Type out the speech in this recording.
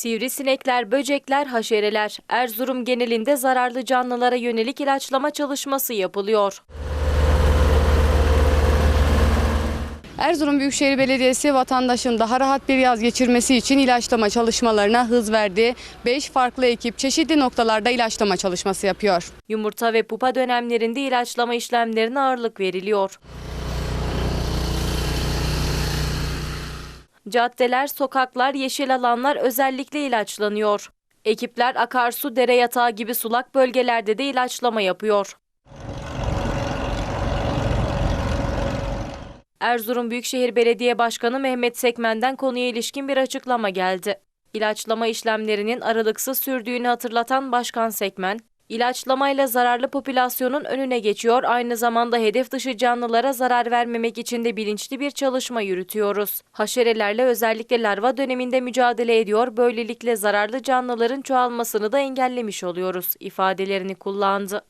Sivrisinekler, böcekler, haşereler. Erzurum genelinde zararlı canlılara yönelik ilaçlama çalışması yapılıyor. Erzurum Büyükşehir Belediyesi vatandaşın daha rahat bir yaz geçirmesi için ilaçlama çalışmalarına hız verdi. 5 farklı ekip çeşitli noktalarda ilaçlama çalışması yapıyor. Yumurta ve pupa dönemlerinde ilaçlama işlemlerine ağırlık veriliyor. Caddeler, sokaklar, yeşil alanlar özellikle ilaçlanıyor. Ekipler akarsu, dere yatağı gibi sulak bölgelerde de ilaçlama yapıyor. Erzurum Büyükşehir Belediye Başkanı Mehmet Sekmen'den konuya ilişkin bir açıklama geldi. İlaçlama işlemlerinin aralıksız sürdüğünü hatırlatan Başkan Sekmen, ilaçlamayla zararlı popülasyonun önüne geçiyor, aynı zamanda hedef dışı canlılara zarar vermemek için de bilinçli bir çalışma yürütüyoruz. Haşerelerle özellikle larva döneminde mücadele ediyor, böylelikle zararlı canlıların çoğalmasını da engellemiş oluyoruz ifadelerini kullandı.